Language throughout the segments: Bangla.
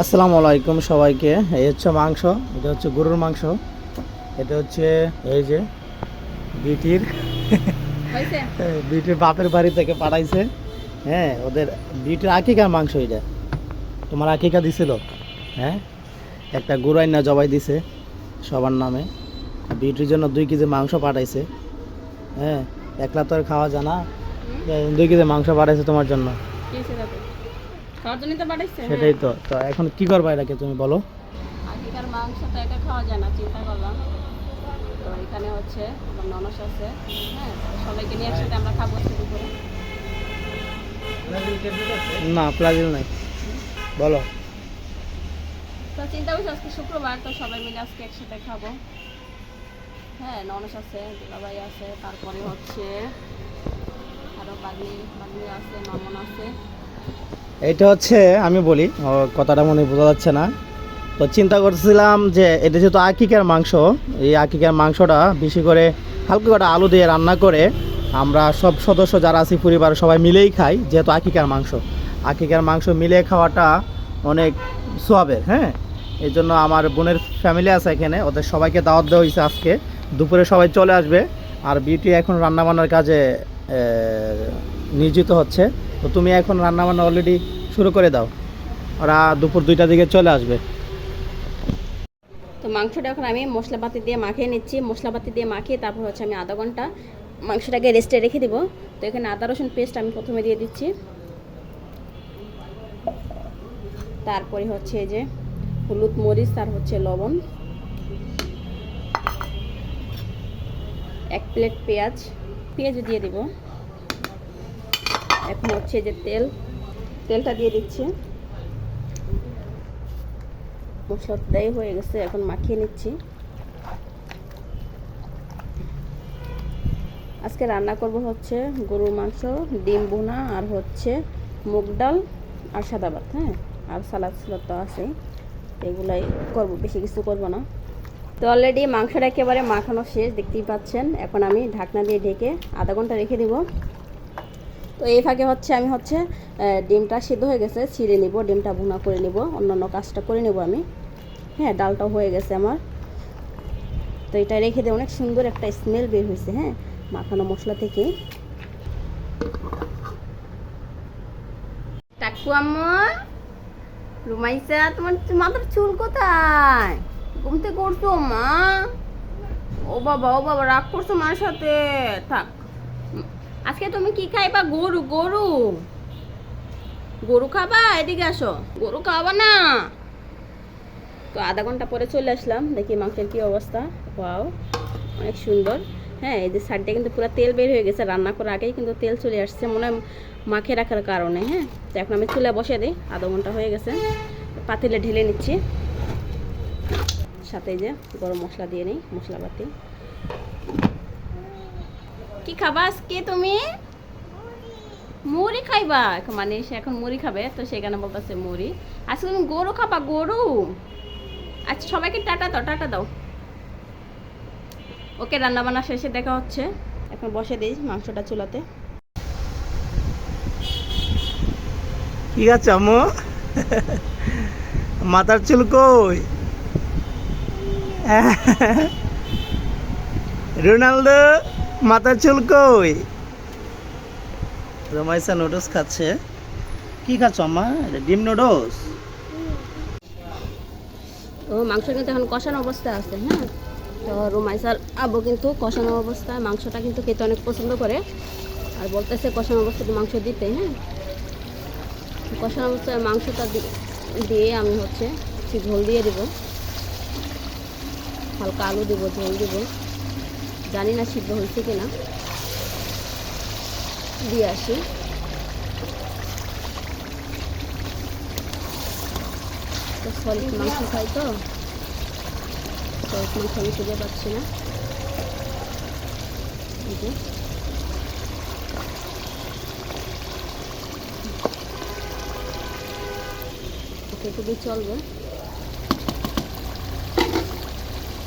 আসসালামু আলাইকুম সবাইকে। এই হচ্ছে মাংস এটা হচ্ছে গরুর মাংস। এটা হচ্ছে এই যে বিটির বিটির বাপের বাড়ি থেকে পাঠাইছে। হ্যাঁ ওদের বিটির আকিকার মাংস এটা। তোমার আকিকা দিছিল। হ্যাঁ একটা না জবাই দিছে সবার নামে। বিটির জন্য দুই কেজি মাংস পাঠাইছে। হ্যাঁ একলা তো আর খাওয়া জানা দুই কেজি মাংস পাঠাইছে তোমার জন্য। সেটাই তো। তো এখন কি করবা এটাকে তুমি বলো? আগেকার মাংস তো একা খাওয়া যায় না চিন্তা করলাম। তো এখানে হচ্ছে আমার ননস আছে হ্যাঁ সবাইকে নিয়ে একসাথে আমরা খাব দুপুরে না প্লাজিল নাই। বলো। তো চিন্তা করছি আজকে শুক্রবার তো সবাই মিলে আজকে একসাথে খাব। হ্যাঁ ননস আছে দুলাভাই আছে তারপরে হচ্ছে আরও বাগনি বাগনি আছে নমন আছে। এইটা হচ্ছে, আমি বলি কথাটা মনে বোঝা যাচ্ছে না। তো চিন্তা করছিলাম যে, এটা যেহেতু আকিকার মাংস, এই আকিকার মাংসটা বেশি করে হালকা করে আলু দিয়ে রান্না করে, আমরা সব সদস্য যারা আছি পরিবার সবাই মিলেই খাই, যেহেতু আকিকার মাংস। আকিকার মাংস মিলে খাওয়াটা অনেক সোয়াবের হ্যাঁ? এই জন্য আমার বোনের ফ্যামিলি আছে এখানে, ওদের সবাইকে দাওয়াত দেওয়া হয়েছে আজকে। দুপুরে সবাই চলে আসবে, আর বিউটি এখন রান্নাবান্নার কাজে নিয়োজিত হচ্ছে। তো তুমি এখন রান্নাবান্না অলরেডি শুরু করে দাও। ওরা দুপুর দুইটার দিকে চলে আসবে। তো মাংসটা এখন আমি মশলাপাতি দিয়ে মাখিয়ে নিচ্ছি। মশলাপাতি দিয়ে মাখিয়ে তারপর হচ্ছে আমি আধা ঘণ্টা মাংসটাকে রেস্টে রেখে দিব। তো এখানে আদা, রসুন পেস্ট আমি প্রথমে দিয়ে দিচ্ছি। তারপরে হচ্ছে এই যে হলুদ মরিচ আর হচ্ছে লবণ। এক প্লেট পেঁয়াজ। পেঁয়াজ দিয়ে দিব। এখন হচ্ছে যে তেল, তেলটা দিয়ে দিচ্ছি। মশলাটাই হয়ে গেছে, এখন মাখিয়ে নিচ্ছি। আজকে রান্না করব হচ্ছে গরুর মাংস, ডিম বোনা আর হচ্ছে মুগ ডাল আর সাদা ভাত হ্যাঁ? আর সালাদ সালাদ তো আছে এগুলাই করব, বেশি কিছু করব না। তো অলরেডি মাংসটা একেবারে মাখানো শেষ, দেখতেই পাচ্ছেন। এখন আমি ঢাকনা দিয়ে ঢেকে আধা ঘণ্টা রেখে দিব। তো এই ফাঁকে হচ্ছে আমি হচ্ছে ডিমটা সিদ্ধ হয়ে গেছে, ছিঁড়ে নিব, ডিমটা ভুনা করে নিব, অন্যান্য কাজটা করে নেব আমি। হ্যাঁ ডালটাও হয়ে গেছে আমার। তো এটা রেখে দিয়ে অনেক সুন্দর একটা স্মেল বের হয়েছে হ্যাঁ মাখানো মশলা থেকে। রুমাইসা, তোমার মাথার চুল কোথায়? ঘুমতে করছ, মা? ও বাবা ও বাবা, রাগ করছ মার সাথে? থাক। আজকে তুমি কি খাইবা? গরু গরু। গরু খাবা? এদিকে আসো। গরু খাবা না। তো আধা ঘণ্টা পরে চলে আসলাম। দেখি মাংসের কি অবস্থা। ওয়াও, অনেক সুন্দর। হ্যাঁ এই যে সাইডটা কিন্তু পুরো তেল বের হয়ে গেছে। রান্না করার আগেই কিন্তু তেল চলে আসছে। মনে হয় মাখে রাখার কারণে হ্যাঁ। তো এখন আমি চুলে বসে দিই। আধা ঘণ্টা হয়ে গেছে। পাতিলে ঢেলে নিচ্ছি। সাথে যে গরম মশলা দিয়ে নিই, মশলাপাতি। কি খাবা আজকে তুমি? মুড়ি খাইবা। এখন মানে সে এখন মুড়ি খাবে তো সেখানে বলতেছে মুড়ি। আজকে তুমি গরু খাবা গরু? আচ্ছা সবাইকে টাটা দাও টাটা দাও। ওকে রান্না বান্না শেষে দেখা হচ্ছে। এখন বসে দিই মাংসটা চুলাতে। ঠিক আছে আম্মু? মাথার চুল কই? রোনালদো? মাথার চুল কই? রমাইসা নুডলস খাচ্ছে। কি খাচ্ছ আম্মা? এটা ডিম নুডলস ও মাংস কিন্তু এখন কষানো অবস্থায় আছে হ্যাঁ? তো রুমাইসার আব্বু কিন্তু কষানো অবস্থায় মাংসটা কিন্তু খেতে অনেক পছন্দ করে। আর বলতেছে কষানো অবস্থায় মাংস দিতে হ্যাঁ? কষানো অবস্থায় মাংসটা দিয়ে আমি হচ্ছে ঝোল দিয়ে দেবো। হালকা আলু দেবো ঝোল দেবো। জানি না সিদ্ধ হয়েছে কিনা। দিয়ে আসি। তো সলিড মাংস খাই তো। সলিড মাংস আমি খুঁজে পাচ্ছি না। যে। চলবে।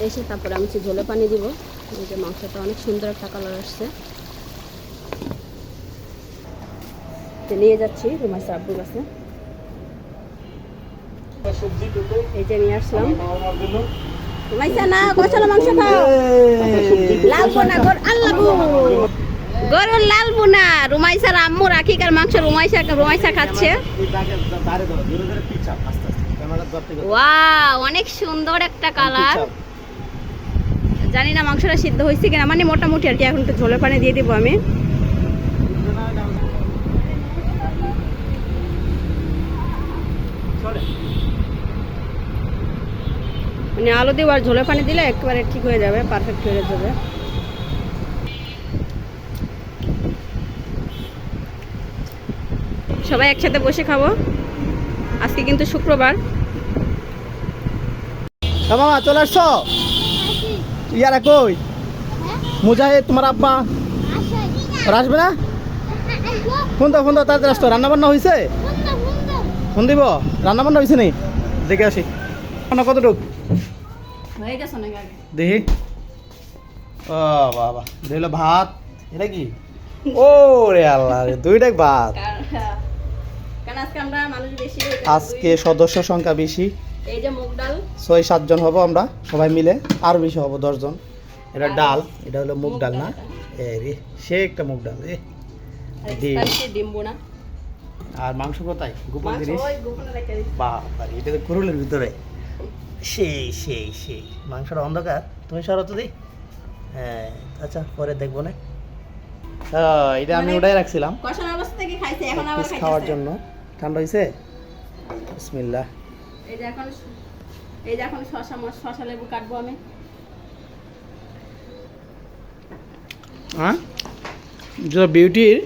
এসে তারপরে আমি ঝোলে পানি দিব। এই যে মাংসটা অনেক সুন্দর একটা কালার আসছে নিয়ে যাচ্ছি আব্বুর কাছে এই যে নিয়ে আসলাম রুমাইসা না কষালো মাংস খাও লাল বোনা গর আল্লাহ গরুর লাল বোনা রুমাইসার আম্মু রাখিকার মাংস রুমাইসা রুমাইসা খাচ্ছে অনেক সুন্দর একটা কালার জানি না মাংসটা সিদ্ধ হয়েছে কিনা মানে মোটামুটি আর কি এখন একটু ঝোলের পানি দিয়ে দিব আমি। মানে আলু দিয়ে আর ঝোলের পানি দিলে একেবারে ঠিক হয়ে যাবে পারফেক্ট হয়ে যাবে। সবাই একসাথে বসে খাব। আজকে কিন্তু শুক্রবার। মামা, চলে আসছো? ইয়ারা কই? মুজাহিদ তোমার আব্বা? ওরা আসবে না? ফোন দাও ফোন দাও তাড়াতাড়ি আসতো। রান্না বান্না হয়েছে ফোন দিব? রান্না বান্না হয়েছে নি? দেখে আসি। রান্না কতটুক? হয়ে দেখি। ও বাবা। দেখল ভাত। এটা কি? ও রে আল্লাহ রে দুইটাই ভাত। বেশি আজকে সদস্য সংখ্যা বেশি। এই যে মুগ ডাল। ছয় সাতজন হব আমরা সবাই মিলে। আরও বেশি হব দশজন। এটা ডাল এটা হলো মুগ ডাল না? রে সে একটা মুগ ডাল আর ডিম। বোনা আর মাংস কোথায়? গোপন জিনিস? বাবা এটা তো কুরুলের ভিতরে। সেই সেই সেই। মাংসটা অন্ধকার। তুমি সরো তো দি। হ্যাঁ আচ্ছা পরে দেখব না। এটা আমি মানে- ওটাই রাখছিলাম। পিস খাইতেছে খাওয়ার জন্য। ঠান্ডা হয়েছে বিসমিল্লাহ। এই এই শশা লেবু কাটবো আমি। হ্যাঁ বিউটির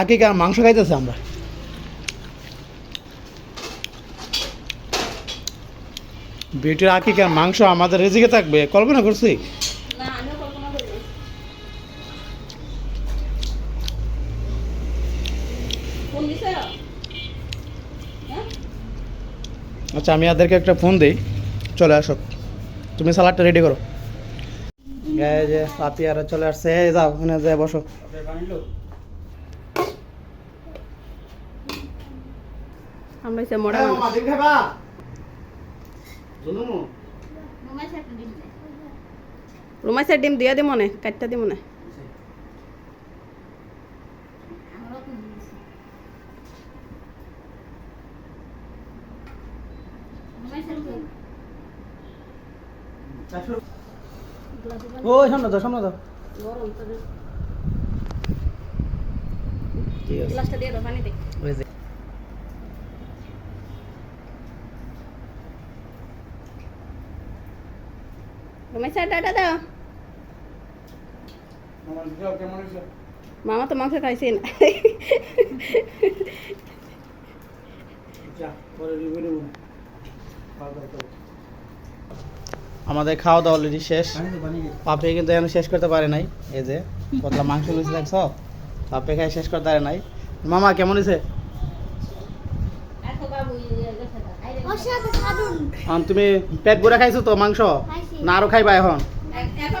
আগে মাংস খাইতেছে আমরা? বিউটির আকিকার মাংস আমাদের রেজিকে থাকবে? কল্পনা করছি। আচ্ছা আমি ওদেরকে একটা ফোন দিই। চলে আসো। তুমি সালাডটা রেডি করো। এই যে পাতি আর চলে আসছে। যাও ওখানে যাই বসো। আমরা মোড়া মানুষ। রুমাইসের ডিম দিয়ে দিব মনে কাটটা দিব মনে ওই সামনে দাও সামনে দাও। মামা তো মাংস খাইছে না আমাদের খাওয়া দাওয়া অলরেডি শেষ পাপে কিন্তু এখন শেষ করতে পারে নাই। এই যে পতলা মাংস লুচি দেখছ? পাপে খাই শেষ করতে পারে নাই। মামা কেমন হয়েছে? তুমি পেট ভরে খাইছো তো মাংস? না আরও খাইবা এখন।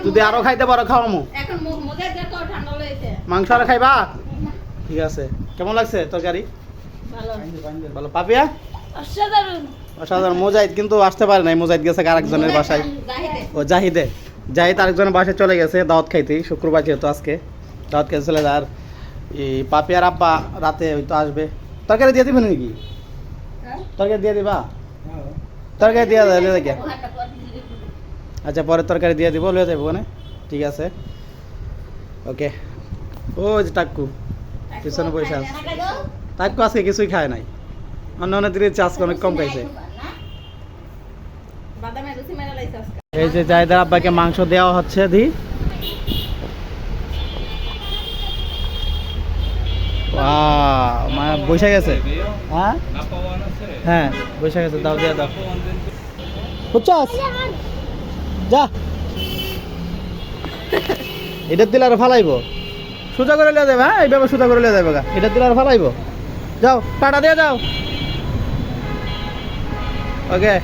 যদি আরও খাইতে পারো খাও মু এখন মুখ- মুখে দেখো ঠান্ডা হয়েছে মাংস আরও খাইবা? ঠিক আছে। কেমন লাগছে তরকারি? ভালো। ভালো। পাপিয়া? অসাধারণ। অসাধারণ। মোজাহিদ কিন্তু আসতে পারে নাই মোজাহিদ গেছে আরেকজনের বাসায়। ও জাহিদে। জাহিদ আরেকজনের বাসায় চলে গেছে দাওয়াত খাইতে শুক্রবার যেহেতু আজকে। দাওয়াত খাইতে চলে যায়। আর এই পাপি আর আব্বা রাতে হয়তো আসবে। তরকারি দিয়ে দিবেন নাকি? হ্যাঁ? তরকারি দিয়ে দিবা? তরকারি দিয়ে দেয় লিয়ে দেখে আচ্ছা পরে তরকারি দিয়ে দিব লিয়ে যাব ওখানে ঠিক আছে। ওকে। ও যে টাক্কু। পিছনে পয়সা আছে। টাক্কু আজকে কিছুই খায় নাই। অন্য অন্য দিনের চাষ অনেক কম খাইছে বাদামের রুচি মেরে লাইছে আজকে এই যে জায়দার আব্বাকে মাংস দেওয়া হচ্ছে, দি। বসে গেছে। হ্যাঁ? হ্যাঁ গেছে, দাও, দিয়ে, দাও। যা। এটা দিলে আর ফালাইব। সোজা করে লিয়ে যাবে হ্যাঁ? এইভাবে সোজা করে লিয়ে যাবে দিলে আর ফালাইব। যাও, টাটা দিয়ে যাও। ওকে।